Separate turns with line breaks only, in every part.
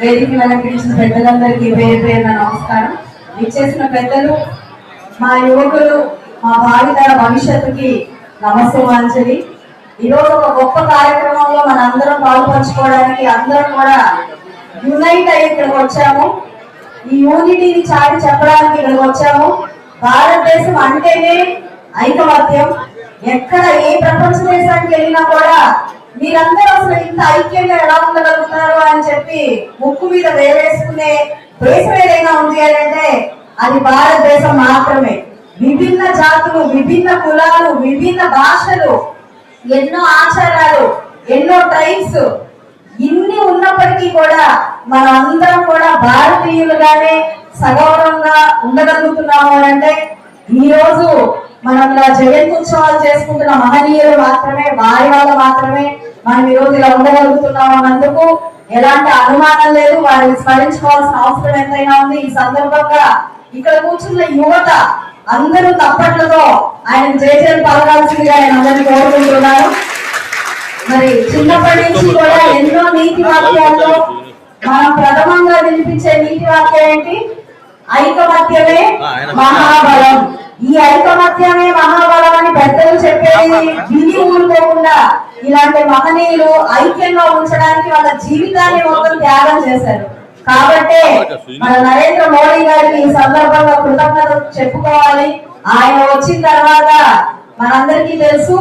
వేదిక అలంకరించిన పెద్దలందరికీ పేరు పేరున నమస్కారం. ఇచ్చేసిన పెద్దలు మా యువకులు మా భావితర భవిష్యత్తుకి నమస్సుమాంజలి. ఈరోజు ఒక గొప్ప కార్యక్రమంలో మన అందరం పాల్పంచుకోవడానికి అందరం కూడా యునైట్ అయ్యి ఇక్కడికి వచ్చాము. ఈ యూనిటీని చాటి చెప్పడానికి ఇక్కడికి వచ్చాము. భారతదేశం అంటేనే ఐకమత్యం. ఎక్కడ ఏ ప్రపంచ దేశానికి వెళ్ళినా కూడా మీరందరూ అసలు ఇంత ఐక్యంగా ఎలా ఉండగలుగుతారు అని చెప్పి ముక్కు మీద వేవేసుకునే దేశం ఏదైనా ఉంది అని అంటే అది భారతదేశం మాత్రమే. విభిన్న జాతులు విభిన్న కులాలు విభిన్న భాషలు ఎన్నో ఆచారాలు ఎన్నో ట్రైబ్స్ ఇన్ని ఉన్నప్పటికీ కూడా మనం అందరం కూడా భారతీయులుగానే సగౌరవంగా ఉండగలుగుతున్నాము అని అంటే ఈ రోజు మనం ఇలా జయంతి ఉత్సవాలు చేసుకుంటున్న మహనీయులు మాత్రమే వారి వల్ల మాత్రమే మనం ఈ రోజు ఇలా ఉండగలుగుతున్నాం అన్నందుకు ఎలాంటి అనుమానం లేదు. వారిని స్మరించుకోవాల్సిన అవసరం ఎంతైనా ఉంది. ఈ సందర్భంగా ఇక్కడ కూర్చున్న యువత అందరూ తప్పట్లతో ఆయన జయజయలు పలకాల్సిందిగా నేను అందరినీ కోరుకుంటున్నాను. మరి చిన్నప్పటి నుంచి కూడా ఎన్నో నీతి వాక్యాల్లో మనం ప్రథమంగా వినిపించే నీతి వాక్యం ఏంటి? ఐకమత్యమే మహాబలం. ఈ ఐకమత్యమే మహాబలం అని పెద్దలు చెప్పేది విని ఊరుకోకుండా ఇలాంటి మహనీయులు ఐక్యంగా ఉంచడానికి వాళ్ళ జీవితాన్ని మొత్తం త్యాగం చేశారు. కాబట్టే మన నరేంద్ర మోడీ గారికి ఈ సందర్భంగా కృతజ్ఞతలు చెప్పుకోవాలి. ఆయన వచ్చిన తర్వాత మనందరికీ తెలుసు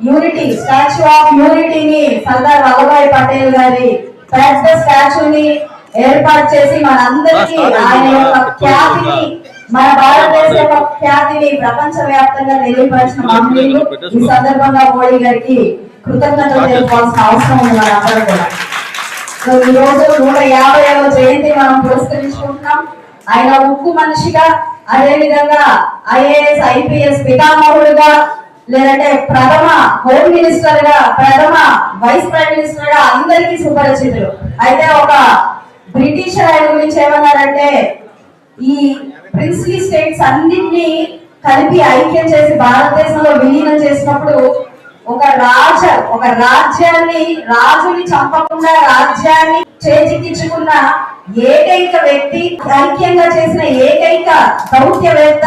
యూనిటీ స్టాచ్యూ ఆఫ్ యూనిటీని సర్దార్ వల్లభాయ్ పటేల్ గారి పెద్ద స్టాచ్యూని ఏర్పాటు చేసి మనందరికీ ఆయన యొక్క ఖ్యాతిని మన భారతదేశ యొక్క ఖ్యాతిని ప్రపంచ వ్యాప్తంగా తెలియపరిచిన మహనీయులు ఈ సందర్భంగా మోడీ గారికి కృతజ్ఞతలు తెలుపుకోవాల్సిన అవసరం ఉంది మనందరూ కూడా. సో ఈ రోజు నూట యాభైవ జయంతి మనం పురస్కరించుకుంటున్నాం. ఆయన ఉక్కు మనిషిగా అదే విధంగా ఐఏఎస్ ఐపీఎస్ పితామహుడుగా లేదంటే ప్రథమ హోమ్ మినిస్టర్గా ప్రథమ వైస్ ప్రైమ్ మినిస్టర్గా అందరికీ సుపరిచితులు. అయితే ఒక బ్రిటిషర్ ఆయన గురించి ఏమన్నారంటే ఈ ప్రిన్స్లీ స్టేట్స్ అన్నింటినీ కలిపి ఐక్యం చేసి భారతదేశంలో విలీనం చేసినప్పుడు ఒక రాజ ఒక రాజ్యాన్ని రాజుని చంపకుండా రాజ్యాన్ని చేజిక్కించుకున్న ఏకైక వ్యక్తి ఐక్యంగా చేసిన ఏకైక దౌత్యవేత్త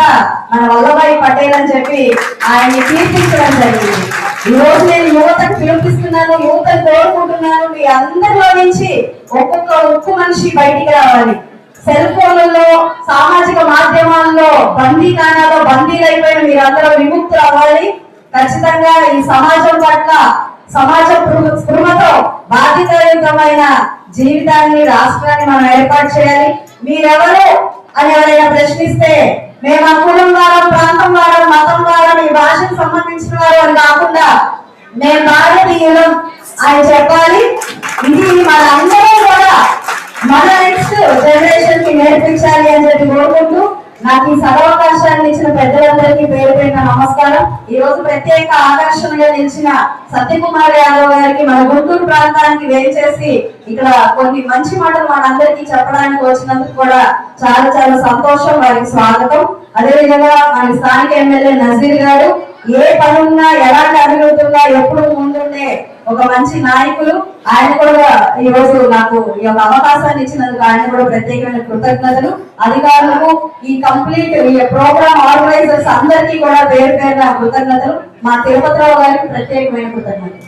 మన వల్లభాయ్ పటేల్ అని చెప్పి ఆయన్ని కీర్తించడం జరిగింది. ఈ రోజు నేను యువతకు పిలిపిస్తున్నాను యువతను కోరుకుంటున్నాను. మీ అందరిలో నుంచి ఒక్కొక్క ఉక్కు మనిషి బయటికి రావాలి. సెల్ ఫోన్లలో సామాజిక మాధ్యమాల్లో బందీఖానాలో బందీలైపోయిన మీరందరూ విముక్తులు అవ్వాలి. ఖచ్చితంగా ఈ సమాజం పట్ల సమాజ స్పృహతో బాధ్యతాయుతమైన జీవితాన్ని రాష్ట్రాన్ని మనం ఏర్పాటు చేయాలి. మీరెవరు అని ఎవరైనా ప్రశ్నిస్తే మేము ఆ కులం వారం ప్రాంతం వారం మతం వారం ఈ భాషకు సంబంధించిన వారు అని కాకుండా మేము భారతీయులం అని చెప్పాలి. ఇది మన అందరం కూడా మన నెక్స్ట్ జనరేషన్కి నేర్పించాలి అని చెప్పి కోరుకుంటూ నాకు ఈ సదవకాశాన్ని ఇచ్చిన పెద్దలందరికీ పేరు పెట్టిన నమస్కారం. ఈ రోజు ప్రత్యేక ఆకర్షణగా నిలిచిన సత్యకుమార్ యాదవ్ గారికి మన గుంటూరు ప్రాంతానికి వేచేసి ఇక్కడ కొన్ని మంచి మాటలు మనందరికీ చెప్పడానికి వచ్చినందుకు కూడా చాలా చాలా సంతోషం. వారికి స్వాగతం. అదేవిధంగా మన స్థానిక ఎమ్మెల్యే నజీర్ గారు ఏ పనున్నా ఎలాంటి అభివృద్ధి ఉన్నా ఎప్పుడు ముందుండే ఒక మంచి నాయకులు ఆయన కూడా ఈ రోజు నాకు ఈ యొక్క అవకాశాన్ని ఇచ్చినందుకు ఆయన కూడా ప్రత్యేకమైన కృతజ్ఞతలు. అధికారులకు ఈ కంప్లీట్ ఈ ప్రోగ్రామ్ ఆర్గనైజర్స్ అందరికీ కూడా పేరు పేరు కృతజ్ఞతలు. మా తిరుపతిరావు గారికి ప్రత్యేకమైన కృతజ్ఞతలు.